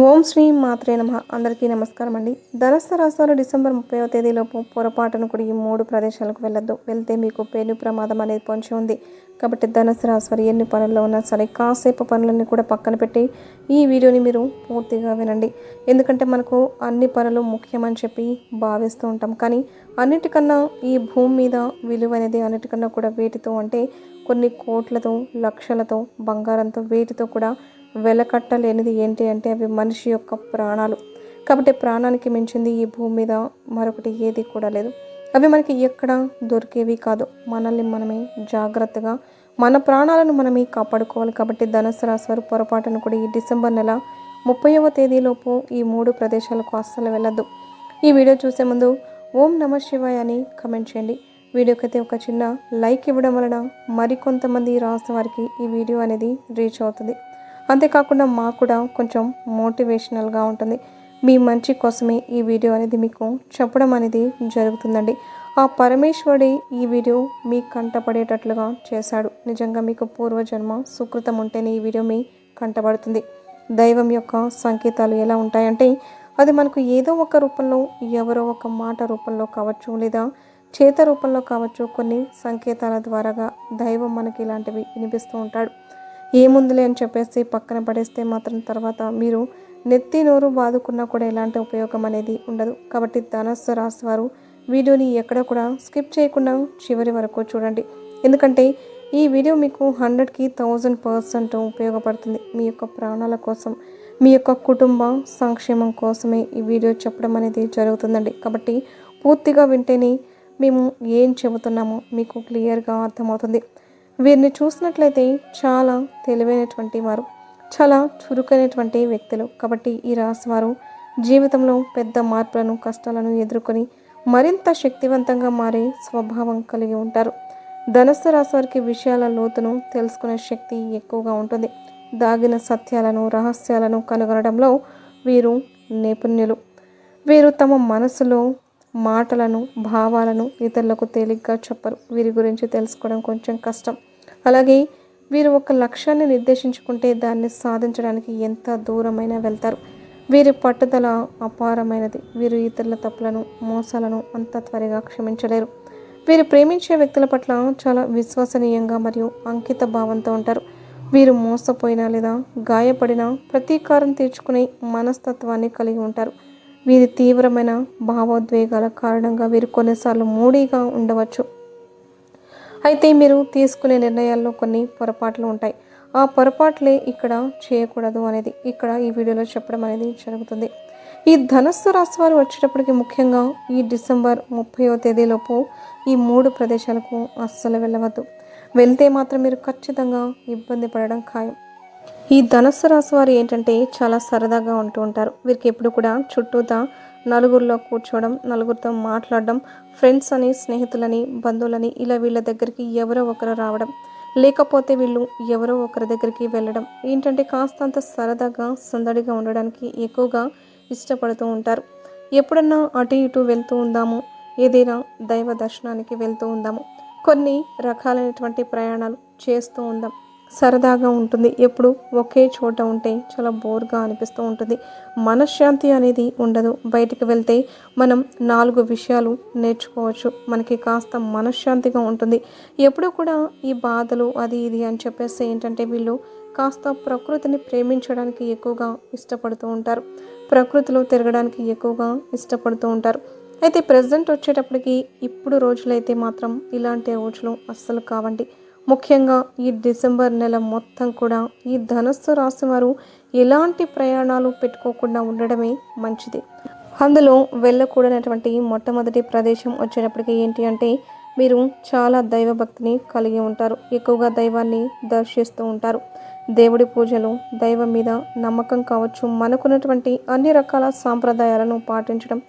ఓం శ్రీ మాత్రే నమ. అందరికీ నమస్కారం అండి. ధనస్సు రాశివారు డిసెంబర్ ముప్పైవ తేదీలోపు పొరపాటును కూడా ఈ మూడు ప్రదేశాలకు వెళ్ళొద్దు. వెళ్తే మీకు పేరు ప్రమాదం అనేది పొంచి ఉంది. కాబట్టి ధనస్సు రాశివారు ఎన్ని పనుల్లో ఉన్నా సరే కాసేపు పనులన్నీ కూడా పక్కన పెట్టి ఈ వీడియోని మీరు పూర్తిగా వినండి. ఎందుకంటే మనకు అన్ని పనులు ముఖ్యమని చెప్పి భావిస్తూ ఉంటాం. కానీ అన్నిటికన్నా ఈ భూమి మీద విలువ అనేది అన్నిటికన్నా కూడా వీటితో అంటే కొన్ని కోట్లతో లక్షలతో బంగారంతో వీటితో కూడా వెలకట్టలేనిది ఏంటి అంటే అవి మనిషి యొక్క ప్రాణాలు. కాబట్టి ప్రాణానికి మించింది ఈ భూమి మీద మరొకటి ఏది కూడా లేదు. అవి మనకి ఎక్కడ దొరికేవి కాదు. మనల్ని మనమే జాగ్రత్తగా మన ప్రాణాలను మనమే కాపాడుకోవాలి. కాబట్టి ధనుసు రాశి వారు పొరపాటును కూడా ఈ డిసెంబర్ నెల ముప్పైవ తేదీలోపు ఈ మూడు ప్రదేశాలకు అస్సలు వెళ్ళద్దు. ఈ వీడియో చూసే ముందు ఓం నమ శివాయ అని కమెంట్ చేయండి. వీడియోకైతే ఒక చిన్న లైక్ ఇవ్వడం వలన మరికొంతమంది రాసిన వారికి ఈ వీడియో అనేది రీచ్ అవుతుంది. అంతేకాకుండా మాకు కూడా కొంచెం మోటివేషనల్గా ఉంటుంది. మీ మంచి కోసమే ఈ వీడియో అనేది మీకు చెప్పడం అనేది జరుగుతుందండి. ఆ పరమేశ్వరుడి ఈ వీడియో మీ కంటపడేటట్లుగా చేశాడు. నిజంగా మీకు పూర్వజన్మ సుకృతం ఉంటేనే ఈ వీడియో మీ కంటపడుతుంది దైవం యొక్క సంకేతాలు ఎలా ఉంటాయంటే అది మనకు ఏదో ఒక రూపంలో ఎవరో ఒక మాట రూపంలో కావచ్చు లేదా చేత రూపంలో కావచ్చు కొన్ని సంకేతాల ద్వారాగా దైవం మనకి ఇలాంటివి వినిపిస్తూ ఉంటాడు. ఏముందిలే అని చెప్పేసి పక్కన పడేస్తే మాత్రం తర్వాత మీరు నెత్తి నోరు బాదుకున్నా కూడా ఎలాంటి ఉపయోగం అనేది ఉండదు. కాబట్టి ధనస్సు రాశి వారు వీడియోని ఎక్కడ కూడా స్కిప్ చేయకుండా చివరి వరకు చూడండి. ఎందుకంటే ఈ వీడియో మీకు హండ్రెడ్కి థౌజండ్ పర్సెంట్ ఉపయోగపడుతుంది. మీ యొక్క ప్రాణాల కోసం మీ యొక్క కుటుంబ సంక్షేమం కోసమే ఈ వీడియో చెప్పడం అనేది జరుగుతుందండి. కాబట్టి పూర్తిగా వింటేనే మేము ఏం చెబుతున్నామో మీకు క్లియర్గా అర్థమవుతుంది. వీరిని చూసినట్లయితే చాలా తెలివైనటువంటి వారు చాలా చురుకైనటువంటి వ్యక్తులు. కాబట్టి ఈ రాశి వారు జీవితంలో పెద్ద మార్పులను కష్టాలను ఎదుర్కొని మరింత శక్తివంతంగా మారే స్వభావం కలిగి ఉంటారు. ధనస్సు రాశి వారికి విషయాల లోతును తెలుసుకునే శక్తి ఎక్కువగా ఉంటుంది. దాగిన సత్యాలను రహస్యాలను కనుగొనడంలో వీరు నిపుణులు వీరు తమ మనసులో మాటలను భావాలను ఇతరులకు తేలిగ్గా చెప్పరు. వీరి గురించి తెలుసుకోవడం కొంచెం కష్టం. అలాగే వీరు ఒక లక్ష్యాన్ని నిర్దేశించుకుంటే దాన్ని సాధించడానికి ఎంత దూరమైనా వెళ్తారు. వీరి పట్టుదల అపారమైనది. వీరు ఇతరుల తప్పులను మోసాలను అంత త్వరగా క్షమించలేరు. వీరు ప్రేమించే వ్యక్తుల పట్ల చాలా విశ్వసనీయంగా మరియు అంకిత భావంతో ఉంటారు. వీరు మోసపోయినా లేదా గాయపడినా ప్రతీకారం తీర్చుకునే మనస్తత్వాన్ని కలిగి ఉంటారు. వీరి తీవ్రమైన భావోద్వేగాల కారణంగా వీరు కొన్నిసార్లు మూడీగా ఉండవచ్చు. అయితే మీరు తీసుకునే నిర్ణయాల్లో కొన్ని పొరపాట్లు ఉంటాయి. ఆ పొరపాట్లే ఇక్కడ చేయకూడదు అనేది ఇక్కడ ఈ వీడియోలో చెప్పడం అనేది జరుగుతుంది. ఈ ధనస్సు రాశి వారు వచ్చేటప్పటికి ముఖ్యంగా ఈ డిసెంబర్ ముప్పయో తేదీలోపు ఈ మూడు ప్రదేశాలకు అస్సలు వెళ్ళవద్దు. వెళ్తే మాత్రం మీరు ఖచ్చితంగా ఇబ్బంది పడడం ఖాయం. ఈ ధనస్సు రాశి వారు ఏంటంటే చాలా సరదాగా ఉంటూ ఉంటారు. వీరికి ఎప్పుడు కూడా చుట్టూతా నలుగురిలో కూర్చోవడం నలుగురితో మాట్లాడడం ఫ్రెండ్స్ అని స్నేహితులని బంధువులని ఇలా వీళ్ళ దగ్గరికి ఎవరో ఒకరు రావడం లేకపోతే వీళ్ళు ఎవరో ఒకరి దగ్గరికి వెళ్ళడం. ఏంటంటే కాస్తంత సరదాగా సందడిగా ఉండడానికి ఎక్కువగా ఇష్టపడుతూ ఉంటారు. ఎప్పుడన్నా అటు ఇటు వెళ్తూ ఉందాము ఏదైనా దైవ దర్శనానికి వెళ్తూ ఉందాము. కొన్ని రకాలైనటువంటి ప్రయాణాలు చేస్తూ ఉందాం. సరదాగా ఉంటుంది. ఎప్పుడు ఒకే చోట ఉంటే చాలా బోర్గా అనిపిస్తూ ఉంటుంది. మనశ్శాంతి అనేది ఉండదు. బయటికి వెళ్తే మనం నాలుగు విషయాలు నేర్చుకోవచ్చు. మనకి కాస్త మనశ్శాంతిగా ఉంటుంది. ఎప్పుడు కూడా ఈ బాధలు అది ఇది అని చెప్పేసి ఏంటంటే వీళ్ళు కాస్త ప్రకృతిని ప్రేమించడానికి ఎక్కువగా ఇష్టపడుతూ ఉంటారు. ప్రకృతిలో తిరగడానికి ఎక్కువగా ఇష్టపడుతూ ఉంటారు. అయితే ప్రజెంట్ వచ్చేటప్పటికి ఇప్పుడు రోజులైతే మాత్రం ఇలాంటి రోజులు అస్సలు కావండి. ముఖ్యంగా ఈ డిసెంబర్ నెల మొత్తం కూడా ఈ ధనస్సు రాశి వారు ఎలాంటి ప్రయాణాలు పెట్టుకోకుండా ఉండడమే మంచిది. అందులో వెళ్ళకూడనటువంటి మొట్టమొదటి ప్రదేశం వచ్చేటప్పటికి ఏంటి అంటే మీరు చాలా దైవభక్తిని కలిగి ఉంటారు. ఎక్కువగా దైవాన్ని దర్శిస్తూ ఉంటారు. దేవుడి పూజలు దైవం మీద నమ్మకం కావచ్చు మనకున్నటువంటి అన్ని రకాల సాంప్రదాయాలను పాటించడం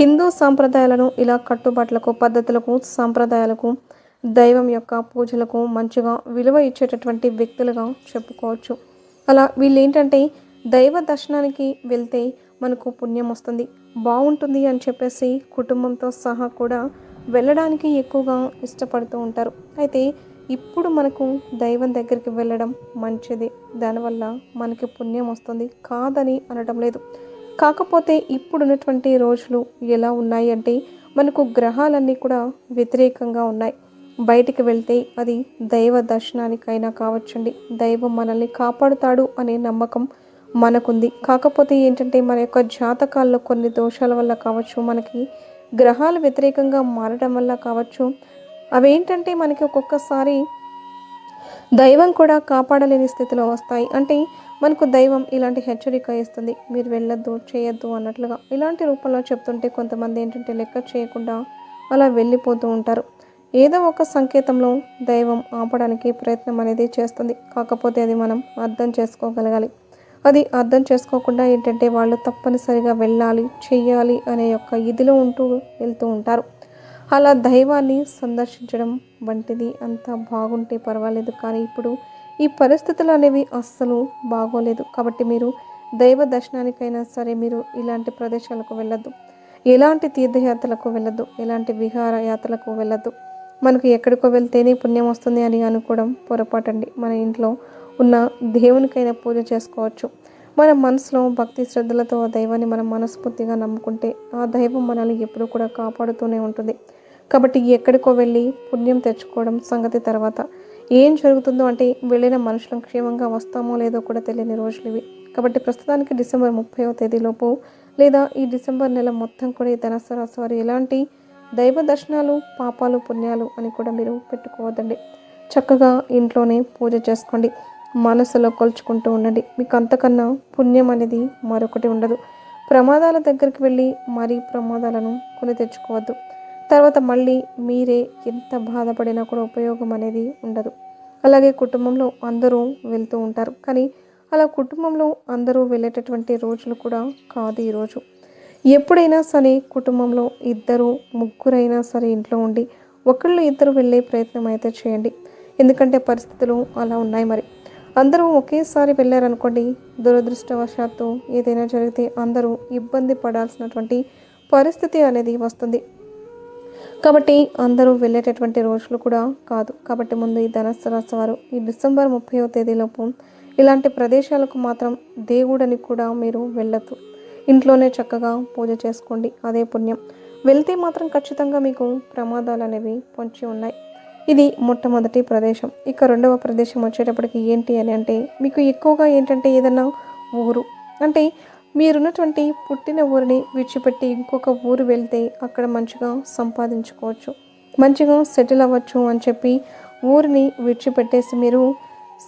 హిందూ సాంప్రదాయాలను ఇలా కట్టుబాట్లకు పద్ధతులకు సాంప్రదాయాలకు దైవం యొక్క పూజలకు మంచిగా విలువ ఇచ్చేటటువంటి వ్యక్తులుగా చెప్పుకోవచ్చు. అలా వీళ్ళు ఏంటంటే దైవ దర్శనానికి వెళ్తే మనకు పుణ్యం వస్తుంది బాగుంటుంది అని చెప్పేసి కుటుంబంతో సహా కూడా వెళ్ళడానికి ఎక్కువగా ఇష్టపడుతూ ఉంటారు. అయితే ఇప్పుడు మనకు దైవం దగ్గరికి వెళ్ళడం మంచిది దానివల్ల మనకి పుణ్యం వస్తుంది కాదని అనడం లేదు. కాకపోతే ఇప్పుడున్నటువంటి రోజులు ఎలా ఉన్నాయి అంటే మనకు గ్రహాలన్నీ కూడా వ్యతిరేకంగా ఉన్నాయి. బయటికి వెళ్తే అది దైవ దర్శనానికైనా కావచ్చండి. దైవం మనల్ని కాపాడుతాడు అనే నమ్మకం మనకుంది. కాకపోతే ఏంటంటే మన యొక్క జాతకాల్లో కొన్ని దోషాల వల్ల కావచ్చు మనకి గ్రహాలు వ్యతిరేకంగా మారడం వల్ల కావచ్చు. అవేంటంటే మనకి ఒక్కొక్కసారి దైవం కూడా కాపాడలేని స్థితిలో వస్తాయి. అంటే మనకు దైవం ఇలాంటి హెచ్చరిక ఇస్తుంది మీరు వెళ్ళొద్దు చేయొద్దు అన్నట్లుగా. ఇలాంటి రూపంలో చెప్తుంటే కొంతమంది ఏంటంటే లెక్క చేయకుండా అలా వెళ్ళిపోతూ ఉంటారు. ఏదో ఒక సంకేతంలో దైవం ఆపడానికి ప్రయత్నం అనేది చేస్తుంది. కాకపోతే అది మనం అర్థం చేసుకోగలగాలి. అది అర్థం చేసుకోకుండా ఏంటంటే వాళ్ళు తప్పనిసరిగా వెళ్ళాలి చెయ్యాలి అనే యొక్క ఇదిలో ఉంటూ వెళ్తూ ఉంటారు. అలా దైవాన్ని సందర్శించడం వంటిది అంత బాగుంటే పర్వాలేదు. కానీ ఇప్పుడు ఈ పరిస్థితులు అనేవి అస్సలు బాగోలేదు. కాబట్టి మీరు దైవ దర్శనానికైనా సరే మీరు ఇలాంటి ప్రదేశాలకు వెళ్ళొద్దు. ఎలాంటి తీర్థయాత్రలకు వెళ్ళొద్దు. ఎలాంటి విహారయాత్రలకు వెళ్ళద్దు. వెళ్ళొద్దు మనకు ఎక్కడికో వెళ్తేనే పుణ్యం వస్తుంది అని అనుకోవడం పొరపాటండి. మన ఇంట్లో ఉన్న దేవునికైనా పూజ చేసుకోవచ్చు. మన మనసులో భక్తి శ్రద్ధలతో ఆ దైవాన్ని మనం మనస్ఫూర్తిగా నమ్ముకుంటే ఆ దైవం మనల్ని ఎప్పుడూ కూడా కాపాడుతూనే ఉంటుంది. కాబట్టి ఎక్కడికో వెళ్ళి పుణ్యం తెచ్చుకోవడం సంగతి తర్వాత. ఏం జరుగుతుందో అంటే వెళ్ళిన మనుషులం క్షేమంగా వస్తామో లేదో కూడా తెలియని రోజులు ఇవి. కాబట్టి ప్రస్తుతానికి డిసెంబర్ ముప్పైవ తేదీలోపు లేదా ఈ డిసెంబర్ నెల మొత్తం కూడా ఈ ధనస్సు రాశి వారు ఎలాంటి దైవ దర్శనాలు పాపాలు పుణ్యాలు అని కూడా మీరు పెట్టుకోవద్దండి. చక్కగా ఇంట్లోనే పూజ చేసుకోండి. మనసులో కొలుచుకుంటూ ఉండండి. మీకు అంతకన్నా పుణ్యం అనేది మరొకటి ఉండదు. ప్రమాదాల దగ్గరికి వెళ్ళి మరీ ప్రమాదాలను కొని తెచ్చుకోవద్దు. తర్వాత మళ్ళీ మీరే ఎంత బాధపడినా కూడా ఉపయోగం అనేది ఉండదు. అలాగే కుటుంబంలో అందరూ వెళ్తూ ఉంటారు. కానీ అలా కుటుంబంలో అందరూ వెళ్ళేటటువంటి రోజులు కూడా కాదు ఈరోజు ఎప్పుడైనా సరే కుటుంబంలో ఇద్దరు ముగ్గురైనా సరే ఇంట్లో ఉండి ఒకళ్ళు ఇద్దరు వెళ్ళే ప్రయత్నం అయితే చేయండి. ఎందుకంటే పరిస్థితులు అలా ఉన్నాయి మరి. అందరూ ఒకేసారి వెళ్ళారనుకోండి దురదృష్టవశాత్తు ఏదైనా జరిగితే అందరూ ఇబ్బంది పడాల్సినటువంటి పరిస్థితి అనేది వస్తుంది. కాబట్టి అందరూ వెళ్ళేటటువంటి రోజులు కూడా కాదు. కాబట్టి ముందు ఈ ధనస్సు రాశి వారు ఈ డిసెంబర్ ముప్పైవ తేదీలోపు ఇలాంటి ప్రదేశాలకు మాత్రం దేవుడని కూడా మీరు వెళ్ళొద్దు. ఇంట్లోనే చక్కగా పూజ చేసుకోండి. అదే పుణ్యం. వెళ్తే మాత్రం ఖచ్చితంగా మీకు ప్రమాదాలు అనేవి పొంచి ఉన్నాయి. ఇది మొట్టమొదటి ప్రదేశం. ఇక రెండవ ప్రదేశం వచ్చేటప్పటికి ఏంటి అని అంటే మీకు ఎక్కువగా ఏంటంటే ఏదన్నా ఊరు. అంటే మీరున్నటువంటి పుట్టిన ఊరిని విడిచిపెట్టి ఇంకొక ఊరు వెళ్తే అక్కడ మంచిగా సంపాదించుకోవచ్చు. మంచిగా సెటిల్ అవ్వచ్చు అని చెప్పి ఊరిని విడిచిపెట్టేసి మీరు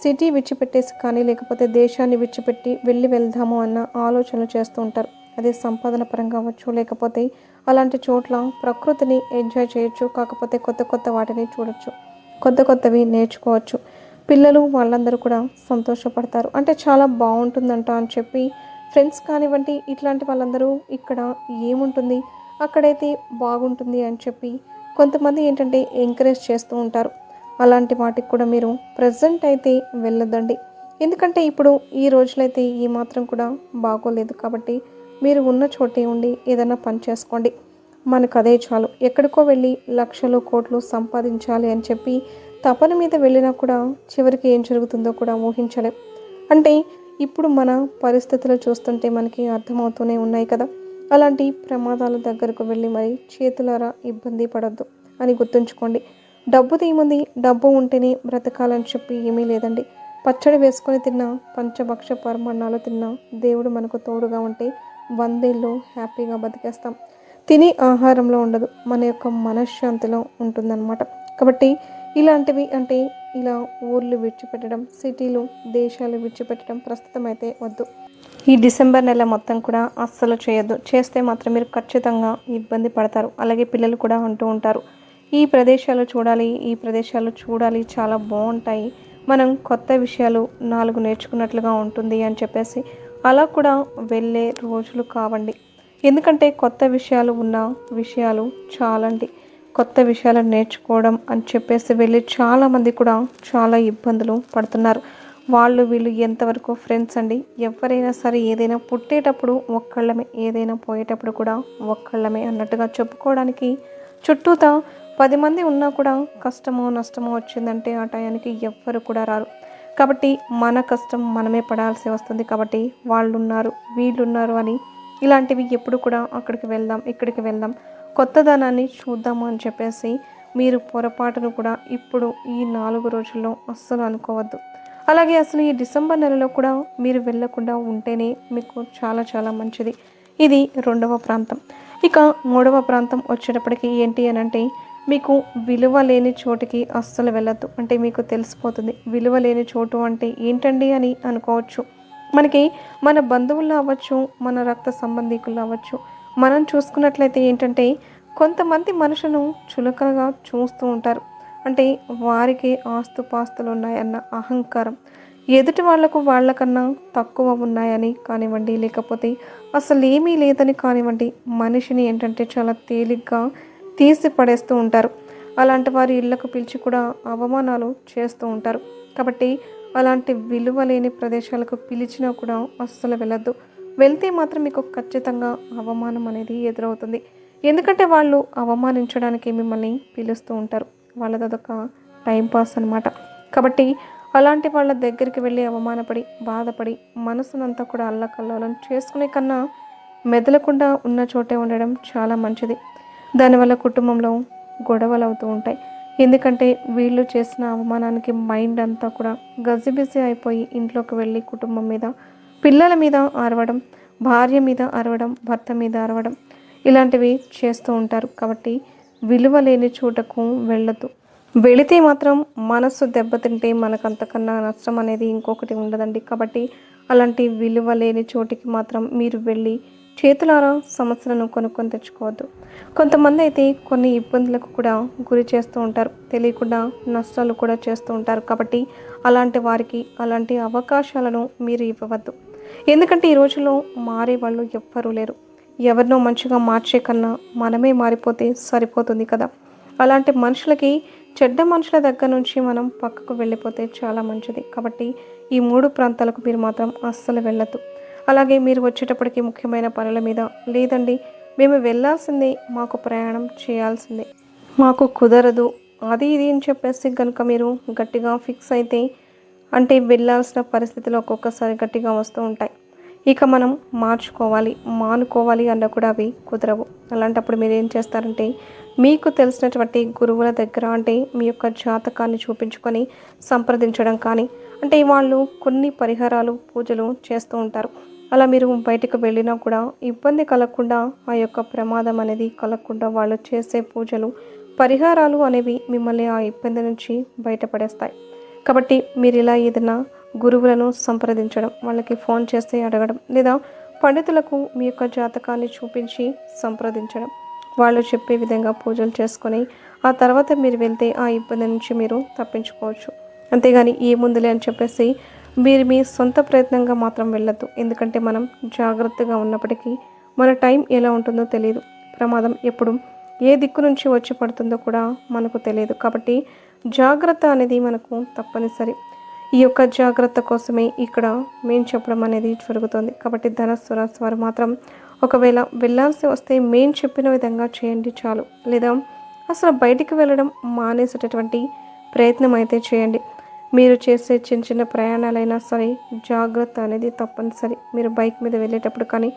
సిటీ విడిచిపెట్టేసి కానీ లేకపోతే దేశాన్ని విడిచిపెట్టి వెళ్ళి వెళ్దాము అన్న ఆలోచనలు చేస్తూ ఉంటారు. అది సంపాదన పరంగా అవ్వచ్చు లేకపోతే అలాంటి చోట్ల ప్రకృతిని ఎంజాయ్ చేయొచ్చు కాకపోతే కొత్త కొత్త వాటిని చూడొచ్చు కొత్త కొత్తవి నేర్చుకోవచ్చు. పిల్లలు వాళ్ళందరూ కూడా సంతోషపడతారు. అంటే చాలా బాగుంటుందంట అని చెప్పి ఫ్రెండ్స్ కానివ్వండి ఇట్లాంటి వాళ్ళందరూ ఇక్కడ ఏముంటుంది అక్కడైతే బాగుంటుంది అని చెప్పి కొంతమంది ఏంటంటే ఎంకరేజ్ చేస్తూ ఉంటారు. అలాంటి వాటికి కూడా మీరు ప్రజెంట్ అయితే వెళ్ళొద్దండి ఎందుకంటే ఇప్పుడు ఈ రోజులైతే ఏ మాత్రం కూడా బాగోలేదు కాబట్టి మీరు ఉన్న చోటే ఉండి ఏదైనా పని చేసుకోండి. మనకు అదే చాలు. ఎక్కడికో వెళ్ళి లక్షలు కోట్లు సంపాదించాలి అని చెప్పి తపన మీద వెళ్ళినా కూడా చివరికి ఏం జరుగుతుందో కూడా ఊహించలేం. అంటే ఇప్పుడు మన పరిస్థితులు చూస్తుంటే మనకి అర్థమవుతూనే ఉన్నాయి కదా. అలాంటి ప్రమాదాల దగ్గరకు వెళ్ళి మరి చేతులారా ఇబ్బంది పడద్దు అని గుర్తుంచుకోండి. డబ్బు తీముంది డబ్బు ఉంటేనే బ్రతకాలని చెప్పి ఏమీ లేదండి. పచ్చడి వేసుకొని తిన్నా పంచభక్ష పరమాన్నాలు తిన్నా దేవుడు మనకు తోడుగా ఉంటే వందేళ్ళు హ్యాపీగా బతికేస్తాం. తినే ఆహారంలో ఉండదు మన యొక్క మనశ్శాంతిలో ఉంటుందన్నమాట. కాబట్టి ఇలాంటివి అంటే ఇలా ఊర్లు విడిచిపెట్టడం సిటీలు దేశాలు విడిచిపెట్టడం ప్రస్తుతం అయితే వద్దు. ఈ డిసెంబర్ నెల మొత్తం కూడా అస్సలు చేయొద్దు. చేస్తే మాత్రం మీరు ఖచ్చితంగా ఇబ్బంది పడతారు. అలాగే పిల్లలు కూడా అంటూ ఉంటారు. ఈ ప్రదేశాలు చూడాలి ఈ ప్రదేశాలు చూడాలి చాలా బాగుంటాయి. మనం కొత్త విషయాలు నాలుగు నేర్చుకున్నట్లుగా ఉంటుంది అని చెప్పేసి అలా కూడా వెళ్ళే రోజులు కావండి. ఎందుకంటే కొత్త విషయాలు ఉన్న విషయాలు చాలండి. కొత్త విషయాలు నేర్చుకోవడం అని చెప్పేసి వెళ్ళి చాలామంది కూడా చాలా ఇబ్బందులు పడుతున్నారు. వాళ్ళు వీళ్ళు ఎంతవరకు ఫ్రెండ్స్ అండి? ఎవరైనా సరే ఏదైనా పుట్టేటప్పుడు ఒక్కళ్ళమే ఏదైనా పోయేటప్పుడు కూడా ఒక్కళ్ళమే అన్నట్టుగా చెప్పుకోవడానికి చుట్టూతా పది మంది ఉన్నా కూడా కష్టమో నష్టమో వచ్చిందంటే ఆ టయానికి ఎవ్వరు కూడా రారు. కాబట్టి మన కష్టం మనమే పడాల్సి వస్తుంది. కాబట్టి వాళ్ళు ఉన్నారు వీళ్ళు ఉన్నారు అని ఇలాంటివి ఎప్పుడు కూడా అక్కడికి వెళ్దాం ఇక్కడికి వెళ్దాం కొత్తదనాన్ని చూద్దాము అని చెప్పేసి మీరు పొరపాటును కూడా ఇప్పుడు ఈ నాలుగు రోజుల్లో అస్సలు అనుకోవద్దు. అలాగే అసలు ఈ డిసెంబర్ నెలలో కూడా మీరు వెళ్ళకుండా ఉంటేనే మీకు చాలా చాలా మంచిది. ఇది రెండవ ప్రాంతం. ఇక మూడవ ప్రాంతం వచ్చేటప్పటికి ఏంటి అని అంటే మీకు విలువ లేని చోటికి అస్సలు వెళ్ళద్దు. అంటే మీకు తెలిసిపోతుంది విలువ లేని చోటు అంటే ఏంటండి అని అనుకోవచ్చు. మనకి మన బంధువుల్లో అవ్వచ్చు మన రక్త సంబంధికుల్లో అవ్వచ్చు. మనం చూసుకున్నట్లయితే ఏంటంటే కొంతమంది మనుషులను చులకనగా చూస్తూ ఉంటారు. అంటే వారికి ఆస్తుపాస్తులు ఉన్నాయన్న అహంకారం. ఎదుటి వాళ్ళకు వాళ్ళకన్నా తక్కువ ఉన్నాయని కానివ్వండి లేకపోతే అసలు ఏమీ లేదని కానివ్వండి మనిషిని ఏంటంటే చాలా తేలిగ్గా తీసి పడేస్తూ ఉంటారు. అలాంటి వారి ఇళ్ళకు పిలిచి కూడా అవమానాలు చేస్తూ ఉంటారు. కాబట్టి అలాంటి విలువ లేని ప్రదేశాలకు పిలిచినా కూడా అస్సలు వెళ్ళొద్దు. వెళ్తే మాత్రం మీకు ఖచ్చితంగా అవమానం అనేది ఎదురవుతుంది. ఎందుకంటే వాళ్ళు అవమానించడానికి మిమ్మల్ని పిలుస్తూ ఉంటారు. వాళ్ళది అదొక టైంపాస్ అనమాట కాబట్టి అలాంటి వాళ్ళ దగ్గరికి వెళ్ళి అవమానపడి బాధపడి మనసునంతా కూడా అల్లకల్లోలం చేసుకునే కన్నా మెదలకుండా ఉన్న చోటే ఉండడం చాలా మంచిది. దానివల్ల కుటుంబంలో గొడవలు అవుతూ ఉంటాయి. ఎందుకంటే వీళ్ళు చేసిన అవమానానికి మైండ్ అంతా కూడా గజిబిజి అయిపోయి ఇంట్లోకి వెళ్ళి కుటుంబం మీద పిల్లల మీద అరవడం భార్య మీద అరవడం భర్త మీద అరవడం ఇలాంటివి చేస్తూ ఉంటారు. కాబట్టి విలువ లేని చోటకు వెళ్ళదు వెళితే మాత్రం మనస్సు దెబ్బతింటే మనకు అంతకన్నా నష్టం అనేది ఇంకొకటి ఉండదండి. కాబట్టి అలాంటి విలువ లేని చోటికి మాత్రం మీరు వెళ్ళి చేతులారా సమస్యలను కొనుక్కొని తెచ్చుకోవద్దు. కొంతమంది అయితే కొన్ని ఇబ్బందులకు కూడా గురి చేస్తూ ఉంటారు. తెలియకుండా నష్టాలు కూడా చేస్తూ ఉంటారు. కాబట్టి అలాంటి వారికి అలాంటి అవకాశాలను మీరు ఇవ్వవద్దు. ఎందుకంటే ఈ రోజుల్లో మారే వాళ్ళు ఎవ్వరూ లేరు. ఎవరినో మంచిగా మార్చే కన్నా మనమే మారిపోతే సరిపోతుంది కదా. అలాంటి మనుషులకి చెడ్డ మనుషుల దగ్గర నుంచి మనం పక్కకు వెళ్ళిపోతే చాలా మంచిది. కాబట్టి ఈ మూడు ప్రాంతాలకు మీరు మాత్రం అస్సలు వెళ్ళదు అలాగే మీరు వచ్చేటప్పటికి ముఖ్యమైన పనుల మీద లేదండి. మేము వెళ్ళాల్సిందే మాకు ప్రయాణం చేయాల్సిందే. మాకు కుదరదు. అది ఇది అని చెప్పేసి కనుక మీరు గట్టిగా ఫిక్స్ అయితే అంటే వెళ్ళాల్సిన పరిస్థితులు ఒక్కొక్కసారి గట్టిగా వస్తూ ఉంటాయి. ఇక మనం మార్చుకోవాలి మానుకోవాలి అన్న కూడా అవి కుదరవు. అలాంటప్పుడు మీరు ఏం చేస్తారంటే మీకు తెలిసినటువంటి గురువుల దగ్గర అంటే మీ యొక్క జాతకాన్ని చూపించుకొని సంప్రదించడం కానీ అంటే వాళ్ళు కొన్ని పరిహారాలు పూజలు చేస్తూ ఉంటారు. అలా మీరు బయటకు వెళ్ళినా కూడా ఇబ్బంది కలగకుండా ఆ యొక్క ప్రమాదం అనేది కలగకుండా వాళ్ళు చేసే పూజలు పరిహారాలు అనేవి మిమ్మల్ని ఆ ఇబ్బంది నుంచి బయటపడేస్తాయి. కాబట్టి మీరు ఇలా ఏదైనా గురువులను సంప్రదించడం వాళ్ళకి ఫోన్ చేసి అడగడం లేదా పండితులకు మీ యొక్క జాతకాన్ని చూపించి సంప్రదించడం వాళ్ళు చెప్పే విధంగా పూజలు చేసుకొని ఆ తర్వాత మీరు వెళ్తే ఆ ఇబ్బంది నుంచి మీరు తప్పించుకోవచ్చు. అంతేగాని ఏముందిలే అని చెప్పేసి మీరు మీ సొంత ప్రయత్నంగా మాత్రం వెళ్ళొద్దు. ఎందుకంటే మనం జాగ్రత్తగా ఉన్నప్పటికీ మన టైం ఎలా ఉంటుందో తెలియదు ప్రమాదం ఎప్పుడు ఏ దిక్కు నుంచి వచ్చి పడుతుందో కూడా మనకు తెలియదు కాబట్టి జాగ్రత్త అనేది మనకు తప్పనిసరి. ఈ యొక్క జాగ్రత్త కోసమే ఇక్కడ మేము చెప్పడం అనేది జరుగుతుంది. కాబట్టి ధనస్సు రాశి వారు మాత్రం ఒకవేళ వెళ్ళాల్సి వస్తే మేము చెప్పిన విధంగా చేయండి చాలు. లేదా అసలు బయటికి వెళ్ళడం మానేసేటటువంటి ప్రయత్నం అయితే చేయండి. మీరు చేసే చిన్న చిన్న ప్రయాణాలైనా సరే జాగ్రత్త అనేది తప్పనిసరి. మీరు బైక్ మీద వెళ్ళేటప్పుడు కానీ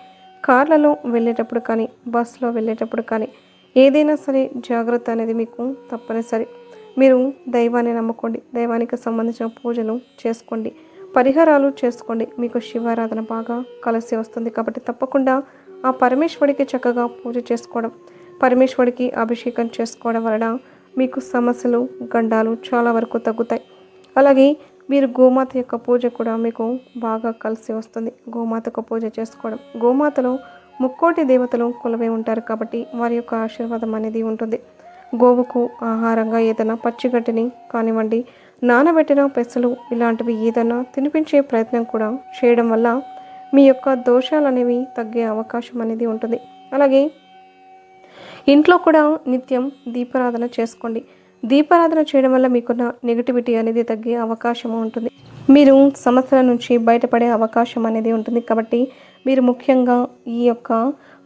కార్లలో వెళ్ళేటప్పుడు కానీ బస్సులో వెళ్ళేటప్పుడు కానీ ఏదైనా సరే జాగ్రత్త అనేది మీకు తప్పనిసరి. మీరు దైవాన్ని నమ్ముకోండి. దైవానికి సంబంధించిన పూజలు చేసుకోండి. పరిహారాలు చేసుకోండి. మీకు శివారాధన బాగా కలిసి వస్తుంది కాబట్టి తప్పకుండా ఆ పరమేశ్వడికి చక్కగా పూజ చేసుకోవడం పరమేశ్వడికి అభిషేకం చేసుకోవడం వలన మీకు సమస్యలు గండాలు చాలా వరకు తగ్గుతాయి. అలాగే మీరు గోమాత యొక్క పూజ కూడా మీకు బాగా కలిసి వస్తుంది. గోమాతకు పూజ చేసుకోవడం. గోమాతలో ముక్కోటి దేవతలు కొలవే ఉంటారు కాబట్టి వారి యొక్క ఆశీర్వాదం అనేది ఉంటుంది. గోవుకు ఆహారంగా ఏదైనా పచ్చిగడ్డిని కానివ్వండి నానబెట్టిన పెసలు ఇలాంటివి ఏదైనా తినిపించే ప్రయత్నం కూడా చేయడం వల్ల మీ యొక్క దోషాలు అనేవి తగ్గే అవకాశం అనేది ఉంటుంది. అలాగే ఇంట్లో కూడా నిత్యం దీపారాధన చేసుకోండి. దీపారాధన చేయడం వల్ల మీకున్న నెగిటివిటీ అనేది తగ్గే అవకాశం ఉంటుంది. మీరు సమస్యల నుంచి బయటపడే అవకాశం అనేది ఉంటుంది. కాబట్టి మీరు ముఖ్యంగా ఈ యొక్క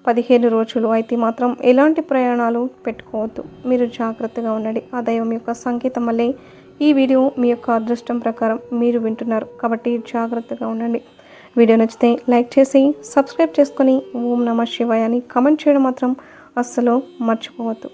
పదిహేను రోజులు అయితే మాత్రం ఎలాంటి ప్రయాణాలు పెట్టుకోవద్దు. మీరు జాగ్రత్తగా ఉండండి. ఆ దైవం యొక్క సంకేతం వల్లే ఈ వీడియో మీ యొక్క అదృష్టం ప్రకారం మీరు వింటున్నారు. కాబట్టి జాగ్రత్తగా ఉండండి. వీడియో నచ్చితే లైక్ చేసి సబ్స్క్రైబ్ చేసుకొని ఓం నమ శివాయ అని కమెంట్ చేయడం మాత్రం అస్సలు మర్చిపోవద్దు.